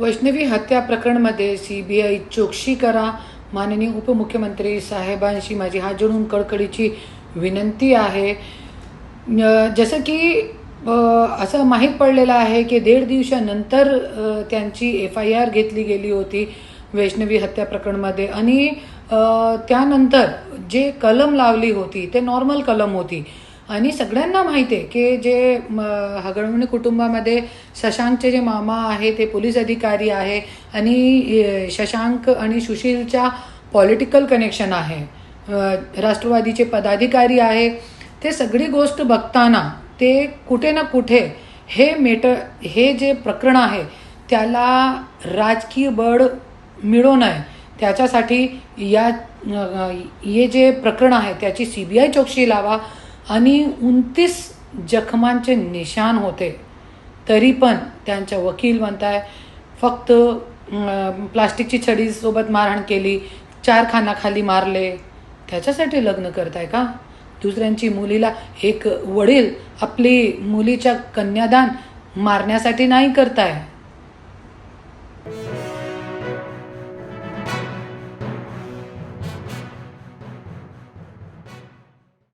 वैष्णवी हत्या प्रकरणमध्ये C B I चौकशी करा माननीय उपमुख्यमंत्री साहेबांशी माझी हात जोडून कडकडीची विनंती आहे. जसं की असं माहीत पडलेलं आहे की दीड दिवसानंतर त्यांची एफ आय आर घेतली गेली होती वैष्णवी हत्या प्रकरणमध्ये. आणि त्यानंतर जे कलम लावली होती ते नॉर्मल कलम होती. आणि सगळ्यांना माहिती आहे की जे म, हगडमणी कुटुंबामध्ये शशांकचे जे मामा आहे ते पोलीस अधिकारी आहे आणि शशांक आणि सुशीलच्या पॉलिटिकल कनेक्शन आहे. राष्ट्रवादीचे पदाधिकारी आहे. ते सगळी गोष्ट बघताना ते कुठे ना कुठे हे मेट हे जे प्रकरण आहे त्याला राजकीय बळ मिळू नये त्याच्यासाठी या ये हे जे प्रकरण आहे त्याची सी बी आय चौकशी लावा. आणि उनतीस जखमांचे निशाण होते. तरी पण त्यांच्या वकील म्हणताय फक्त प्लास्टिकची छडीसोबत मारहाण केली चार खानाखाली मारले. त्याच्यासाठी लग्न करताय का? दुसऱ्यांची मुलीला एक वडील आपली मुलीच्या कन्यादान मारण्यासाठी नाही करताय.